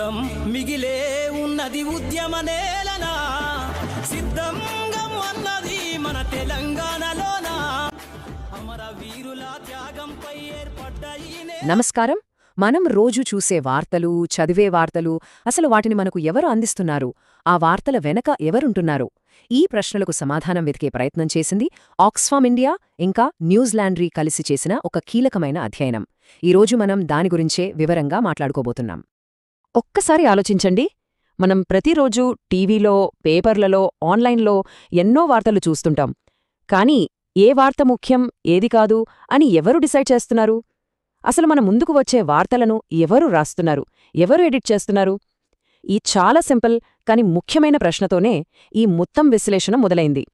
సిద్ధం మిగిలే ఉన్నది ఉద్యమ నేలనా? సిద్ధంగం అన్నది మన తెలంగాణలోన? అమర వీరుల త్యాగంపై ఏర్పడ్డ నమస్కారం. మనం రోజు చూసే వార్తలు చదివే వార్తలు అసలు వాటిని మనకు ఎవరు అందిస్తున్నారు? ఆ వార్తల వెనక ఎవరుంటున్నారు? ఈ ప్రశ్నలకు సమాధానం వెతికే ప్రయత్నం చేసింది ఆక్స్ఫామ్ ఇండియా ఇంకా న్యూజిలాండ్రీ కలిసి చేసిన ఒక కీలకమైన అధ్యయనం. ఈరోజు మనం దాని గురించే వివరంగా మాట్లాడుకోబోతున్నాం. ఒక్కసారి ఆలోచించండి. మనం ప్రతిరోజు టీవీలో పేపర్లలో ఆన్లైన్లో ఎన్నో వార్తలు చూస్తుంటాం. కానీ ఏ వార్త ముఖ్యం ఏది కాదు అని ఎవరు డిసైడ్ చేస్తున్నారు? అసలు మన ముందుకు వచ్చే వార్తలను ఎవరు రాస్తున్నారు? ఎవరు ఎడిట్ చేస్తున్నారు? ఈ చాలా సింపుల్ కాని ముఖ్యమైన ప్రశ్నతోనే ఈ మొత్తం విశ్లేషణ మొదలైంది.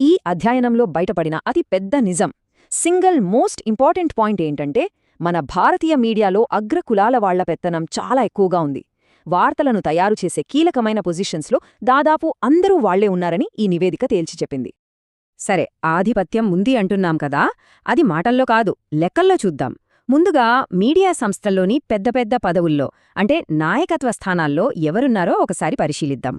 ఈ అధ్యయనంలో బయటపడిన అతి పెద్ద నిజం సింగల్ మోస్ట్ ఇంపార్టెంట్ పాయింట్ ఏంటంటే మన భారతీయ మీడియాలో అగ్రకులాల వాళ్ళ పెత్తనం చాలా ఎక్కువగా ఉంది. వార్తలను తయారు చేసే కీలకమైన పొజిషన్స్లో దాదాపు అందరూ వాళ్ళే ఉన్నారని ఈ నివేదిక తేల్చి చెప్పింది. సరే ఆధిపత్యం ఉంది అంటున్నాం కదా అది మాటల్లో కాదు లెక్కల్లో చూద్దాం. ముందుగా మీడియా సంస్థల్లోని పెద్ద పెద్ద పదవుల్లో అంటే నాయకత్వ స్థానాల్లో ఎవరున్నారో ఒకసారి పరిశీలిద్దాం.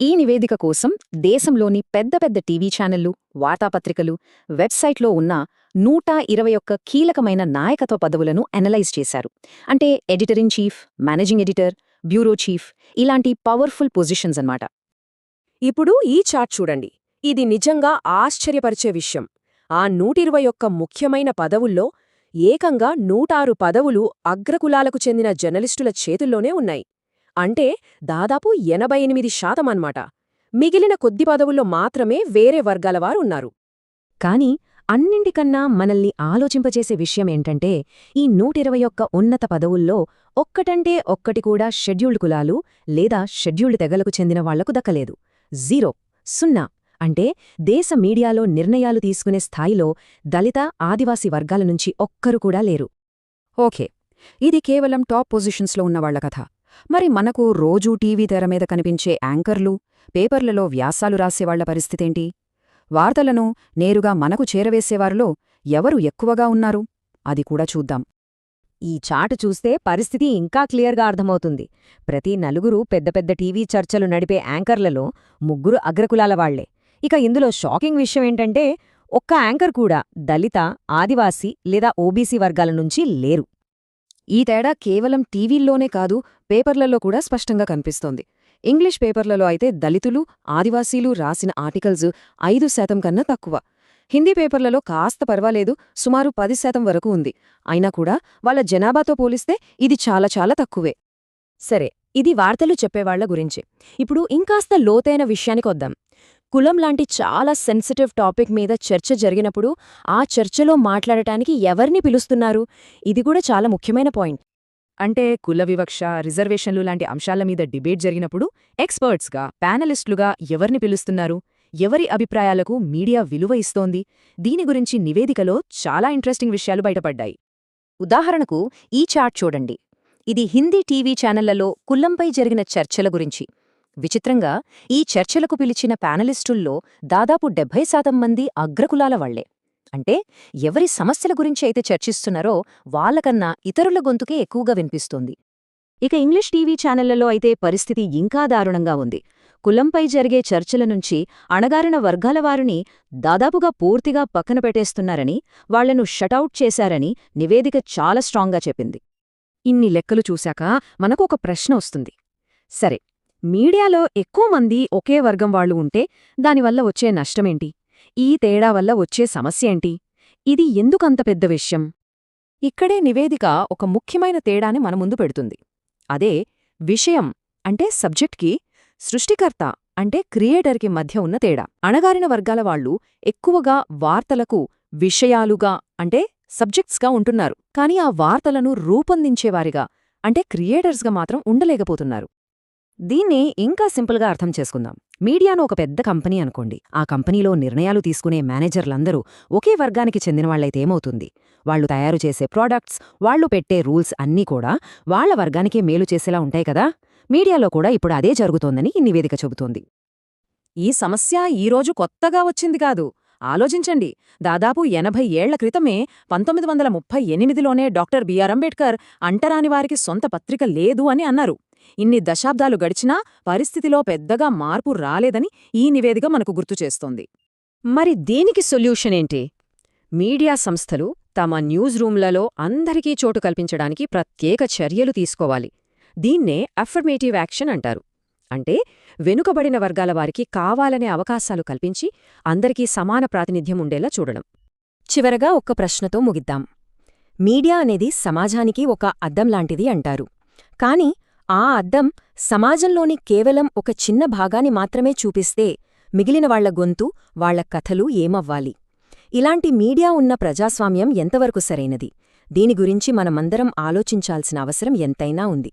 ఈ నివేదిక కోసం దేశంలోని పెద్ద పెద్ద టీవీ ఛానళ్ళు వార్తాపత్రికలు వెబ్సైట్లో ఉన్న నూట ఇరవై ఒక్క కీలకమైన నాయకత్వ పదవులను అనలైజ్ చేశారు. అంటే editor in chief managing editor bureau chief ఇలాంటి పవర్ఫుల్ పొజిషన్స్ అన్నమాట. ఇప్పుడు ఈ చార్ట్ చూడండి. ఇది నిజంగా ఆశ్చర్యపరిచే విషయం. ఆ నూటిరవై ఒక్క ముఖ్యమైన పదవుల్లో ఏకంగా నూటారు పదవులు అగ్రకులాలకు చెందిన జర్నలిస్టుల చేతుల్లోనే ఉన్నాయి. అంటే దాదాపు ఎనభై ఎనిమిది శాతం అన్నమాట. మిగిలిన కొద్ది పదవుల్లో మాత్రమే వేరే వర్గాలవారు ఉన్నారు. కాని అన్నింటికన్నా మనల్ని ఆలోచింపచేసే విషయమేంటంటే ఈ నూటిరవై ఒక్క ఉన్నత పదవుల్లో ఒక్కటంటే ఒక్కటి కూడా షెడ్యూల్డ్ కులాలు లేదా షెడ్యూల్డ్ తెగలకు చెందిన వాళ్ళకు దక్కలేదు. జీరో సున్నా అంటే దేశ మీడియాలో నిర్ణయాలు తీసుకునే స్థాయిలో దళిత ఆదివాసీ వర్గాల నుంచి ఒక్కరు కూడా లేరు. ఓకే ఇది కేవలం టాప్ పొజిషన్స్లో ఉన్నవాళ్ళ కథ. మరి మనకు రోజూ టీవీ తెర మీద కనిపించే యాంకర్లు పేపర్లలో వ్యాసాలు రాసేవాళ్ళ పరిస్థితేంటి? వార్తలను నేరుగా మనకు చేరవేసేవారిలో ఎవరు ఎక్కువగా ఉన్నారు? అది కూడా చూద్దాం. ఈ చాటు చూస్తే పరిస్థితి ఇంకా క్లియర్గా అర్థమవుతుంది. ప్రతి నలుగురు పెద్ద పెద్ద టీవీ చర్చలు నడిపే యాంకర్లలో ముగ్గురు అగ్రకులాల వాళ్ళే. ఇక ఇందులో షాకింగ్ విషయం ఏంటంటే ఒక్క యాంకర్ కూడా దళిత ఆదివాసీ లేదా ఓబీసీ వర్గాల నుంచి లేరు. ఈ తేడా కేవలం టీవీల్లోనే కాదు పేపర్లలో కూడా స్పష్టంగా కనిపిస్తోంది. ఇంగ్లీష్ పేపర్లలో అయితే దళితులు ఆదివాసీలు రాసిన ఆర్టికల్స్ ఐదు శాతం కన్నా తక్కువ. హిందీ పేపర్లలో కాస్త పర్వాలేదు సుమారు పది శాతం వరకు ఉంది. అయినా కూడా వాళ్ళ జనాభాతో పోలిస్తే ఇది చాలా చాలా తక్కువే. సరే ఇది వార్తలు చెప్పేవాళ్ళ గురించి. ఇప్పుడు ఇంకాస్త లోతైన విషయానికి వద్దాం. కులం లాంటి చాలా సెన్సిటివ్ టాపిక్ మీద చర్చ జరిగినప్పుడు ఆ చర్చలో మాట్లాడటానికి ఎవరిని పిలుస్తున్నారు? ఇది కూడా చాలా ముఖ్యమైన పాయింట్. అంటే కుల వివక్ష రిజర్వేషన్లు లాంటి అంశాల మీద డిబేట్ జరిగినప్పుడు ఎక్స్పర్ట్స్గా ప్యానలిస్టులుగా ఎవరిని పిలుస్తున్నారు? ఎవరి అభిప్రాయాలకు మీడియా విలువ ఇస్తోంది? దీని గురించి నివేదికలో చాలా ఇంట్రెస్టింగ్ విషయాలు బయటపడ్డాయి. ఉదాహరణకు ఈ చార్ట్ చూడండి. ఇది హిందీ టీవీ ఛానళ్ళలో కుల్లంపై జరిగిన చర్చల గురించి. విచిత్రంగా ఈ చర్చలకు పిలిచిన ప్యానలిస్టుల్లో దాదాపు డెబ్బై శాతం మంది అగ్రకులాల వాళ్ళే. అంటే ఎవరి సమస్యల గురించి అయితే చర్చిస్తున్నారో వాళ్ళకన్నా ఇతరుల గొంతుకే ఎక్కువగా వినిపిస్తోంది. ఇక ఇంగ్లీష్ టీవీ ఛానళ్ళలో అయితే పరిస్థితి ఇంకా దారుణంగా ఉంది. కులంపై జరిగే చర్చల నుంచి అణగారిన వర్గాల వారిని దాదాపుగా పూర్తిగా పక్కన పెట్టేస్తున్నారని వాళ్ళను షటౌట్ చేశారని నివేదిక చాలా స్ట్రాంగ్గా చెప్పింది. ఇన్ని లెక్కలు చూశాక మనకు ఒక ప్రశ్న వస్తుంది. సరే మీడియాలో ఎక్కువ మంది ఒకే వర్గం వాళ్ళు ఉంటే దానివల్ల వచ్చే నష్టమేంటి? ఈ తేడా వల్ల వచ్చే సమస్యేంటి ఇది ఎందుకంత పెద్ద విషయం? ఇక్కడే నివేదిక ఒక ముఖ్యమైన తేడాని మన ముందు పెడుతుంది. అదే విషయం అంటే సబ్జెక్ట్కి సృష్టికర్త అంటే క్రియేటర్కి మధ్య ఉన్న తేడా. అణగారిన వర్గాల వాళ్ళు ఎక్కువగా వార్తలకు విషయాలుగా అంటే సబ్జెక్ట్స్గా ఉంటున్నారు. కానీ ఆ వార్తలను రూపొందించేవారిగా అంటే క్రియేటర్స్గా మాత్రం ఉండలేకపోతున్నారు. దీన్ని ఇంకా సింపుల్గా అర్థం చేసుకుందాం. మీడియాను ఒక పెద్ద కంపెనీ అనుకోండి. ఆ కంపెనీలో నిర్ణయాలు తీసుకునే మేనేజర్లందరూ ఒకే వర్గానికి చెందినవాళ్ళైతే ఏమవుతుంది? వాళ్ళు తయారు చేసే ప్రోడక్ట్స్ వాళ్ళు పెట్టే రూల్స్ అన్నీ కూడా వాళ్ళ వర్గానికే మేలు చేసేలా ఉంటాయి కదా? మీడియాలో కూడా ఇప్పుడు అదే జరుగుతోందని ఈ నివేదిక చెబుతోంది. ఈ సమస్య ఈరోజు కొత్తగా వచ్చింది కాదు. ఆలోచించండి. దాదాపు ఎనభై ఏళ్ళ క్రితమే పంతొమ్మిది వందల ముప్పై ఎనిమిదిలోనే డాక్టర్ బిఆర్ అంబేడ్కర్ అంటరానివారికి సొంత పత్రిక లేదు అని అన్నారు. ఇన్ని దశాబ్దాలు గడిచినా పరిస్థితిలో పెద్దగా మార్పు రాలేదని ఈ నివేదిక మనకు గుర్తుచేస్తోంది మరి దీనికి సొల్యూషన్ ఏంటి? మీడియా సంస్థలు తమ న్యూస్ రూమ్లలో అందరికీ చోటు కల్పించడానికి ప్రత్యేక చర్యలు తీసుకోవాలి. దీన్నే అఫర్మేటివ్ యాక్షన్ అంటారు. అంటే వెనుకబడిన వర్గాల వారికి కావాలనే అవకాశాలు కల్పించి అందరికీ సమాన ప్రాతినిధ్యం ఉండేలా చూడడం. చివరగా ఒక్క ప్రశ్నతో ముగిద్దాం. మీడియా అనేది సమాజానికి ఒక అద్దం లాంటిది అంటారు. కాని ఆ అద్దం సమాజంలోని కేవలం ఒక చిన్న భాగాన్ని మాత్రమే చూపిస్తే మిగిలిన వాళ్ళ గొంతు వాళ్ళ కథలు ఏమవ్వాలి? ఇలాంటి మీడియా ఉన్న ప్రజాస్వామ్యం ఎంతవరకు సరైనది? దీని గురించి మనమందరం ఆలోచించాల్సిన అవసరం ఎంతైనా ఉంది.